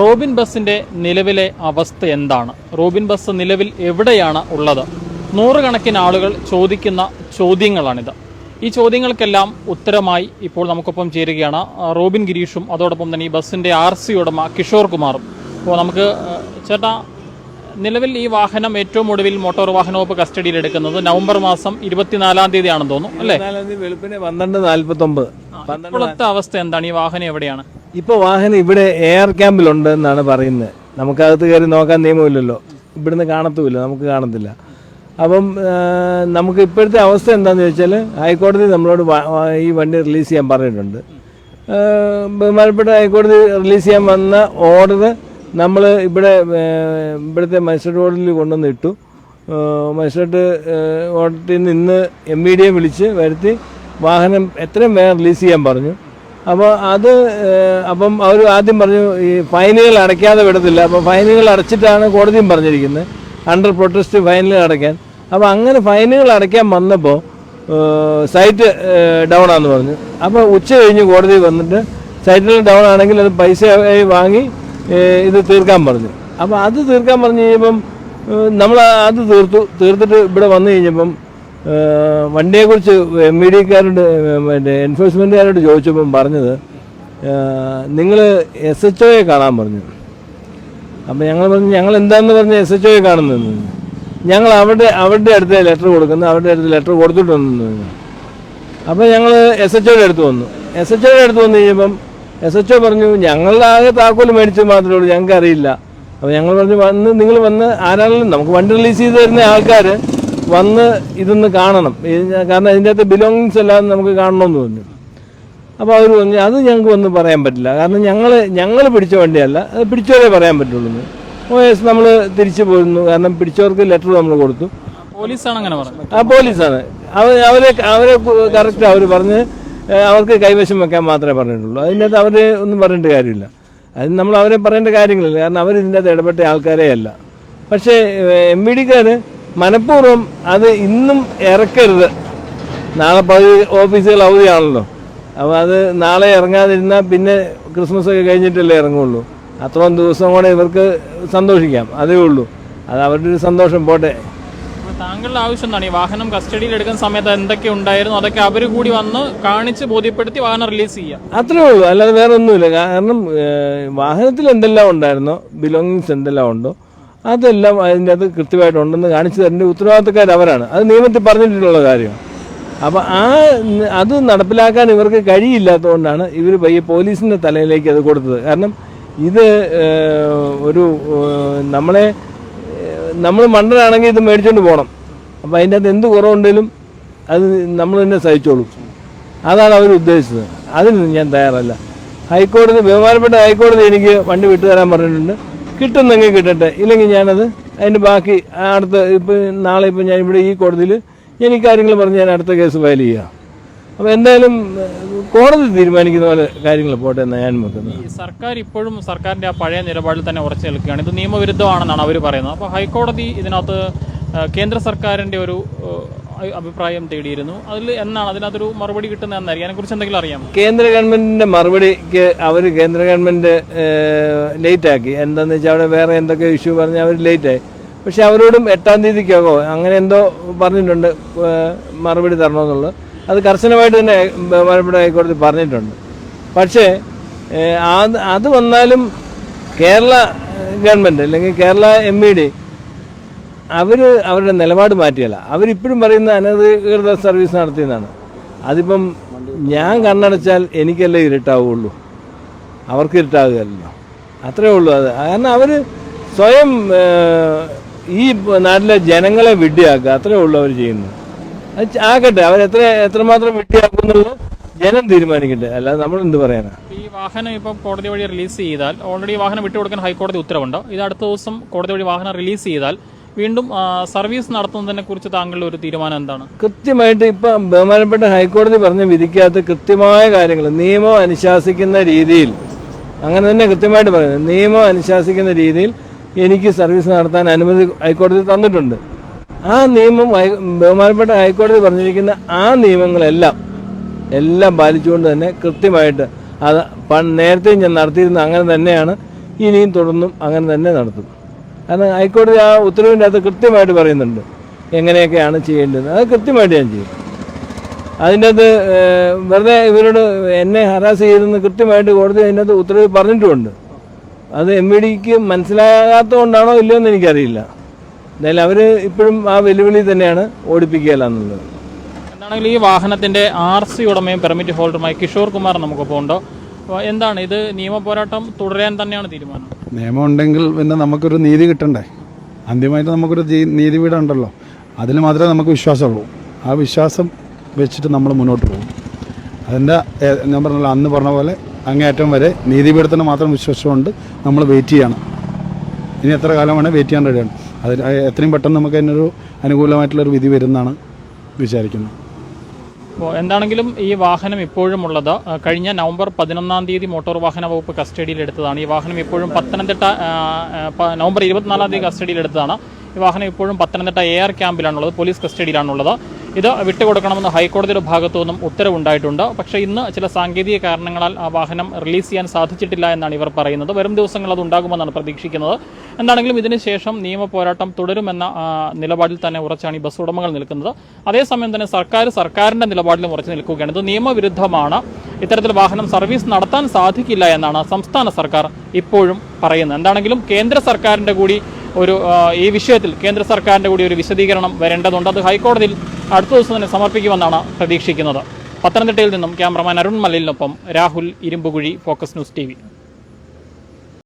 Robin ബസ്സിന്റെ നിലവിലെ അവസ്ഥ എന്താണ്? റോബിൻ ബസ് നിലവിൽ എവിടെയാണ് ഉള്ളത്? നൂറുകണക്കിന് ആളുകൾ ചോദിക്കുന്ന ചോദ്യങ്ങളാണിത്. ഈ ചോദ്യങ്ങൾക്കെല്ലാം ഉത്തരമായി ഇപ്പോൾ നമുക്കൊപ്പം ചേരുകയാണ് റോബിൻ ഗിരീഷും അതോടൊപ്പം തന്നെ ഈ ബസ്സിന്റെ ആർ സി ഉടമ കിഷോർ കുമാറും. അപ്പോൾ നമുക്ക് ചേട്ടാ നിലവിൽ ഈ വാഹനം ഏറ്റവും ഒടുവിൽ മോട്ടോർ വാഹന വകുപ്പ് കസ്റ്റഡിയിൽ എടുക്കുന്നത് നവംബർ മാസം ഇരുപത്തിനാലാം തീയതി ആണെന്ന് തോന്നുന്നു അല്ലേ? വെളുപ്പിന് പന്ത്രണ്ട് നാല്പത്തി ഒമ്പത് ഇപ്പോഴത്തെ അവസ്ഥ എന്താണ്? ഈ വാഹനം എവിടെയാണ്? ഇപ്പൊ വാഹനം ഇവിടെ എയർ ക്യാമ്പിലുണ്ട് എന്നാണ് പറയുന്നത്. നമുക്കകത്ത് കയറി നോക്കാൻ നിയമമില്ലല്ലോ. ഇവിടുന്ന് കാണത്തുമില്ല നമുക്ക് കാണത്തില്ല. അപ്പം നമുക്ക് ഇപ്പോഴത്തെ അവസ്ഥ എന്താണെന്ന് ചോദിച്ചാൽ ഹൈക്കോടതി നമ്മളോട് ഈ വണ്ടി റിലീസ് ചെയ്യാൻ പറഞ്ഞിട്ടുണ്ട്. ബഹുമാനപ്പെട്ട ഹൈക്കോടതി റിലീസ് ചെയ്യാൻ വന്ന ഓർഡർ നമ്മൾ ഇവിടെ ഇവിടുത്തെ മജിസ്ട്രേറ്റ് കോടതിയിൽ കൊണ്ടുവന്ന് ഇട്ടു. മജിസ്ട്രേറ്റ് ഓർഡറിൽ നിന്ന് ഇന്ന് എം ഇ ഡിയെ വിളിച്ച് വരുത്തി വാഹനം എത്രയും വേഗം റിലീസ് ചെയ്യാൻ പറഞ്ഞു. അപ്പോൾ അത് അപ്പം അവർ ആദ്യം പറഞ്ഞു ഈ ഫൈനുകൾ അടയ്ക്കാതെ വിടത്തില്ല. അപ്പോൾ ഫൈനുകൾ അടച്ചിട്ടാണ് കോടതിയും പറഞ്ഞിരിക്കുന്നത്. അണ്ടർ പ്രൊട്ടസ്റ്റ് ഫൈനുകൾ അടയ്ക്കാൻ. അപ്പോൾ അങ്ങനെ ഫൈനുകൾ അടയ്ക്കാൻ വന്നപ്പോൾ സൈറ്റ് ഡൗൺ ആണെന്ന് പറഞ്ഞു. അപ്പോൾ ഉച്ച കഴിഞ്ഞ് കോടതി വന്നിട്ട് സൈറ്റിൽ ഡൗൺ ആണെങ്കിൽ അത് പൈസ വാങ്ങി ഇത് തീർക്കാൻ പറഞ്ഞു. അപ്പോൾ അത് തീർക്കാൻ പറഞ്ഞു കഴിഞ്ഞപ്പം നമ്മൾ അത് തീർത്തു തീർത്തിട്ട് ഇവിടെ വന്നു കഴിഞ്ഞപ്പം വണ്ടിയെക്കുറിച്ച് എം ഇ ഡിക്കാരോട് മറ്റേ എൻഫോഴ്സ്മെന്റുകാരോട് ചോദിച്ചപ്പം പറഞ്ഞത് നിങ്ങൾ എസ് എച്ച് ഒയെ കാണാൻ പറഞ്ഞു. അപ്പം ഞങ്ങൾ പറഞ്ഞു ഞങ്ങൾ എന്താണെന്ന് പറഞ്ഞ് എസ് എച്ച് ഒയെ കാണുന്നതെന്ന് ഞങ്ങൾ അവിടെ അവരുടെ അടുത്ത് ലെറ്റർ കൊടുക്കുന്നു അവരുടെ അടുത്ത് ലെറ്റർ കൊടുത്തിട്ടുണ്ടെന്ന്. അപ്പോൾ ഞങ്ങൾ എസ് എച്ച് ഒയുടെ അടുത്ത് വന്നു. എസ് എച്ച് ഒയുടെ അടുത്ത് വന്നു കഴിഞ്ഞപ്പം എസ് എച്ച് ഒ പറഞ്ഞു ഞങ്ങളുടെ ആകെ താക്കോൽ മേടിച്ചു മാത്രമേ ഉള്ളൂ ഞങ്ങൾക്ക് അറിയില്ല അപ്പോൾ ഞങ്ങൾ പറഞ്ഞു വന്ന് നിങ്ങൾ വന്ന് ആരാണെങ്കിലും നമുക്ക് വണ്ടി റിലീസ് ചെയ്ത് തരുന്ന ആൾക്കാർ വന്ന് ഇതൊന്ന് കാണണം. കാരണം ഇതിന്റെ അകത്ത് ബിലോങ്ങിങ്സ് എല്ലാം നമുക്ക് കാണണമെന്ന് തോന്നി അപ്പോൾ അവർ പറഞ്ഞു അത് ഞങ്ങൾക്ക് ഒന്നും പറയാൻ പറ്റില്ല. കാരണം ഞങ്ങൾ ഞങ്ങൾ പിടിച്ച വണ്ടിയല്ല അത് പിടിച്ചവരെ പറയാൻ പറ്റുള്ളൂ. ഓ എസ് നമ്മൾ തിരിച്ചു പോരുന്നു. കാരണം പിടിച്ചവർക്ക് ലെറ്റർ നമ്മൾ കൊടുത്തു. പോലീസാണ് അങ്ങനെ പറഞ്ഞത്. ആ പോലീസാണ്. അവർ അവരെ അവരെ കറക്റ്റ് അവർ പറഞ്ഞ് അവർക്ക് കൈവശം വെക്കാൻ മാത്രമേ പറഞ്ഞിട്ടുള്ളൂ. അതിനകത്ത് അവർ ഒന്നും പറയേണ്ട കാര്യമില്ല. അത് നമ്മൾ അവരെ പറയേണ്ട കാര്യങ്ങളില്ല. കാരണം അവർ ഇതിന്റെ അകത്ത് ഇടപെട്ട ആൾക്കാരേ അല്ല. പക്ഷേ എം വി ഡിക്കാർ മനഃപൂർവം അത് ഇന്നും ഇറക്കരുത്. നാളെ പകുതി ഓഫീസുകൾ അവധിയാണല്ലോ. അപ്പോൾ അത് നാളെ ഇറങ്ങാതിരുന്നാൽ പിന്നെ ക്രിസ്മസ് ഒക്കെ കഴിഞ്ഞിട്ടല്ലേ ഇറങ്ങുള്ളൂ. അത്രയും ദിവസം കൂടെ ഇവർക്ക് സന്തോഷിക്കാം. അതേ ഉള്ളൂ. അത് അവരുടെ ഒരു സന്തോഷം. പോട്ടെ. താങ്കളുടെ ആവശ്യം എന്താണ്? ഈ വാഹനം കസ്റ്റഡിയിൽ എടുക്കുന്ന സമയത്ത് എന്തൊക്കെ ഉണ്ടായിരുന്നു? അതൊക്കെ അവർ കൂടി വന്ന് കാണിച്ച് ബോധ്യപ്പെടുത്തി വാഹനം റിലീസ് ചെയ്യുക അത്രേ ഉള്ളൂ. അല്ലാതെ വേറെ ഒന്നുമില്ല കാരണം വാഹനത്തിൽ എന്തെല്ലാം ഉണ്ടായിരുന്നോ? ബിലോങ്ങിങ്സ് എന്തെല്ലാം ഉണ്ടോ? അതെല്ലാം അതിന്റെ അത് കൃത്യമായിട്ട് ഉണ്ടെന്ന് കാണിച്ചു തരേണ്ട ഉത്തരവാദിത്തക്കാർ അവരാണ്. അത് നിയമത്തിൽ പറഞ്ഞിട്ടുള്ള കാര്യമാണ് അപ്പോൾ ആ അത് നടപ്പിലാക്കാൻ ഇവർക്ക് കഴിയില്ലാത്തതുകൊണ്ടാണ് ഇവർ പയ്യെ പോലീസിന്റെ തലയിലേക്ക് അത് കൊടുത്തത്. കാരണം ഇത് ഒരു നമ്മളെ നമ്മൾ മണ്ടനാണെങ്കിൽ ഇത് മേടിച്ചുകൊണ്ട് പോകണം അപ്പോൾ അതിന്റെ അകത്ത് എന്ത് കുറവുണ്ടെങ്കിലും അത് നമ്മൾ തന്നെ സഹിച്ചോളും. അതാണ് അവർ ഉദ്ദേശിച്ചത്. അതിന് ഞാൻ തയ്യാറല്ല. ഹൈക്കോടതി ബഹുമാനപ്പെട്ട ഹൈക്കോടതി എനിക്ക് വണ്ടി വിട്ടുതരാൻ പറഞ്ഞിട്ടുണ്ട്. കിട്ടുന്നെങ്കിൽ കിട്ടട്ടെ. ഇല്ലെങ്കിൽ ഞാനത് അതിന്റെ ബാക്കി അടുത്ത ഇപ്പോൾ നാളെ ഇപ്പോൾ ഞാൻ ഇവിടെ ഈ കോടതിയിൽ ഞാൻ ഈ കാര്യങ്ങൾ പറഞ്ഞ് ഞാൻ അടുത്ത കേസ് ഫയൽ ചെയ്യാം. അപ്പോൾ എന്തായാലും കോടതി തീരുമാനിക്കുന്ന പോലെ കാര്യങ്ങൾ പോട്ടെ എന്നാണ് ഞാൻ വെക്കുന്നത് ഈ സർക്കാർ ഇപ്പോഴും സർക്കാരിന്റെ ആ പഴയ നിലപാടിൽ തന്നെ ഉറച്ചു നിൽക്കുകയാണ്. ഇത് നിയമവിരുദ്ധമാണെന്നാണ് അവർ പറയുന്നത്. അപ്പോൾ ഹൈക്കോടതി ഇതിനകത്ത് കേന്ദ്ര സർക്കാരിന്റെ ഒരു അഭിപ്രായം തേടിയിരുന്നു. അതിൽ എന്നാണ് അതിനകത്തൊരു മറുപടി കിട്ടുന്നത് എന്നായിരിക്കും അതിനെക്കുറിച്ച് എന്തെങ്കിലും അറിയാം കേന്ദ്ര ഗവൺമെന്റിന്റെ മറുപടിക്ക് അവർ കേന്ദ്ര ഗവൺമെന്റ് ലേറ്റ് ആക്കി എന്താന്ന് വെച്ചാൽ അവിടെ വേറെ എന്തൊക്കെ ഇഷ്യൂ പറഞ്ഞ് അവർ ലേറ്റ് ആയി പക്ഷെ അവരോടും എട്ടാം തീയതിക്കോ അങ്ങനെ എന്തോ പറഞ്ഞിട്ടുണ്ട് മറുപടി തരണമെന്നുള്ളത്. അത് കർശനമായിട്ട് തന്നെ മലപ്പുഴ ഹൈക്കോടതി പറഞ്ഞിട്ടുണ്ട്. പക്ഷേ അത് അത് വന്നാലും കേരള ഗവൺമെന്റ് അല്ലെങ്കിൽ കേരള എം ഇ ഡി അവർ അവരുടെ നിലപാട് മാറ്റിയല്ല. അവരിപ്പോഴും പറയുന്ന അനധികൃത സർവീസ് നടത്തിയെന്നാണ്. അതിപ്പം ഞാൻ കണ്ണടച്ചാൽ എനിക്കല്ലേ ഇരുട്ടാവുള്ളൂ. അവർക്ക് ഇരുട്ടാകുകയല്ലോ അത്രേ ഉള്ളൂ അത്. കാരണം അവർ സ്വയം ഈ നാട്ടിലെ ജനങ്ങളെ വിഡ്ഢിയാക്കുക. അത്രേ ഉള്ളൂ അവർ ചെയ്യുന്നത്. അത് ആകട്ടെ. അവരെത്ര എത്രമാത്രം വിഡ്ഢിയാക്കുന്നുള്ളത് ജനം തീരുമാനിക്കട്ടെ. അല്ലാതെ നമ്മൾ എന്ത് പറയാനാ? ഈ വാഹനം ഇപ്പൊ കോടതി വഴി റിലീസ് ചെയ്താൽ ഓൾറെഡി വാഹനം വിട്ടുകൊടുക്കാൻ ഹൈക്കോടതി ഉത്തരവുണ്ടോ? ഇത് അടുത്ത ദിവസം കോടതി വഴി വാഹനം റിലീസ് ചെയ്താൽ വീണ്ടും സർവീസ് നടത്തുന്നതിനെ കുറിച്ച് താങ്കളുടെ ഒരു തീരുമാനം എന്താണ്? കൃത്യമായിട്ട് ഇപ്പം ബഹുമാനപ്പെട്ട ഹൈക്കോടതി പറഞ്ഞ വിധിക്കാത്ത കൃത്യമായ കാര്യങ്ങൾ നിയമം അനുശാസിക്കുന്ന രീതിയിൽ അങ്ങനെ തന്നെ കൃത്യമായിട്ട് പറയുന്നത് നിയമം അനുശാസിക്കുന്ന രീതിയിൽ എനിക്ക് സർവീസ് നടത്താൻ അനുമതി ഹൈക്കോടതി തന്നിട്ടുണ്ട്. ആ നിയമം ബഹുമാനപ്പെട്ട ഹൈക്കോടതി പറഞ്ഞിരിക്കുന്ന ആ നിയമങ്ങളെല്ലാം എല്ലാം പാലിച്ചുകൊണ്ട് തന്നെ കൃത്യമായിട്ട് അത് നേരത്തെയും നേരത്തെ ഞാൻ നടത്തിയിരുന്ന അങ്ങനെ തന്നെയാണ് ഇനിയും തുടർന്നും അങ്ങനെ തന്നെ നടത്തും. കാരണം ഹൈക്കോടതി ആ ഉത്തരവിന്റെ അകത്ത് കൃത്യമായിട്ട് പറയുന്നുണ്ട്. എങ്ങനെയൊക്കെയാണ് ചെയ്യേണ്ടത്. അത് കൃത്യമായിട്ട് ഞാൻ ചെയ്യും. അതിന്റെ അകത്ത് വെറുതെ ഇവരോട് എന്നെ ഹറാസ് ചെയ്തെന്ന് കൃത്യമായിട്ട് കോടതി അതിന്റെ അകത്ത് ഉത്തരവ് പറഞ്ഞിട്ടുമുണ്ട്. അത് എം വി ഡിക്ക് മനസ്സിലാകാത്തതുകൊണ്ടാണോ ഇല്ലയോ എന്ന് എനിക്കറിയില്ല. എന്തായാലും അവർ ഇപ്പോഴും ആ വെല്ലുവിളി തന്നെയാണ് ഓടിപ്പിക്കുകയല്ലെന്നുള്ളത്. എന്താണെങ്കിലും ഈ വാഹനത്തിന്റെ ആർ സി ഉടമയും പെർമിറ്റ് ഹോൾഡറുമായി കിഷോർ കുമാർ നമുക്കൊപ്പം ഉണ്ടോ എന്താണ്? ഇത് നിയമ പോരാട്ടം തുടരാൻ തന്നെയാണ് തീരുമാനം. നിയമം ഉണ്ടെങ്കിൽ പിന്നെ നമുക്കൊരു നീതി കിട്ടണ്ടേ? അന്തിമമായിട്ട് നമുക്കൊരു നീതി നീതിപീഠം ഉണ്ടല്ലോ അതിൽ മാത്രമേ നമുക്ക് വിശ്വാസമുള്ളൂ. ആ വിശ്വാസം വെച്ചിട്ട് നമ്മൾ മുന്നോട്ട് പോകും. അതിന്റെ ഞാൻ പറഞ്ഞല്ലോ അന്ന് പറഞ്ഞ പോലെ അങ്ങേയറ്റം വരെ നീതിപീഠത്തിന് മാത്രം വിശ്വാസമുണ്ട്. നമ്മൾ വെയിറ്റ് ചെയ്യണം. ഇനി എത്ര കാലം വേണേൽ വെയിറ്റ് ചെയ്യാൻ റെഡിയാണ്. അതിന് എത്രയും പെട്ടെന്ന് നമുക്ക് അതിനൊരു അനുകൂലമായിട്ടുള്ളൊരു വിധി വരുന്നതാണ് വിചാരിക്കുന്നത്. എന്താണെങ്കിലും ഈ വാഹനം ഇപ്പോഴും ഉള്ളത്. കഴിഞ്ഞ നവംബർ പതിനൊന്നാം തീയതി മോട്ടോർ വാഹന വകുപ്പ് കസ്റ്റഡിയിൽ എടുത്തതാണ്. ഈ വാഹനം ഇപ്പോഴും പത്തനംതിട്ട നവംബർ ഇരുപത്തിനാലാം തീയതി കസ്റ്റഡിയിൽ എടുത്തതാണ്. ഈ വാഹനം ഇപ്പോഴും പത്തനംതിട്ട എ ആർ ക്യാമ്പിലാണുള്ളത് പോലീസ് കസ്റ്റഡിയിലാണുള്ളത്. ഇത് വിട്ടുകൊടുക്കണമെന്ന് ഹൈക്കോടതിയുടെ ഭാഗത്തു നിന്നും ഉത്തരവുണ്ടായിട്ടുണ്ട്. പക്ഷേ ഇന്ന് ചില സാങ്കേതിക കാരണങ്ങളാൽ ആ വാഹനം റിലീസ് ചെയ്യാൻ സാധിച്ചിട്ടില്ല എന്നാണ് ഇവർ പറയുന്നത്. വരും ദിവസങ്ങൾ അത് ഉണ്ടാകുമെന്നാണ് പ്രതീക്ഷിക്കുന്നത്. എന്താണെങ്കിലും ഇതിനുശേഷം നിയമ പോരാട്ടം തുടരുമെന്ന നിലപാടിൽ തന്നെ ഉറച്ചാണ് ഈ ബസ് ഉടമകൾ നിൽക്കുന്നത്. അതേസമയം തന്നെ സർക്കാർ സർക്കാരിന്റെ നിലപാടിലും ഉറച്ചു നിൽക്കുകയാണ്. ഇത് നിയമവിരുദ്ധമാണ്. ഇത്തരത്തിൽ വാഹനം സർവീസ് നടത്താൻ സാധിക്കില്ല എന്നാണ് സംസ്ഥാന സർക്കാർ ഇപ്പോഴും പറയുന്നത്. എന്താണെങ്കിലും കേന്ദ്ര സർക്കാരിന്റെ കൂടി ഒരു ഈ വിഷയത്തിൽ കേന്ദ്ര സർക്കാരിന്റെ കൂടി ഒരു വിശദീകരണം വരേണ്ടതുണ്ട്. അത് ഹൈക്കോടതിയിൽ അടുത്ത ദിവസം തന്നെ സമർപ്പിക്കുമെന്നാണ് പ്രതീക്ഷിക്കുന്നത്. പത്തനംതിട്ടയിൽ നിന്നും cameraman Arun മലയിലിനൊപ്പം Rahul Irumbukuzhi focus news T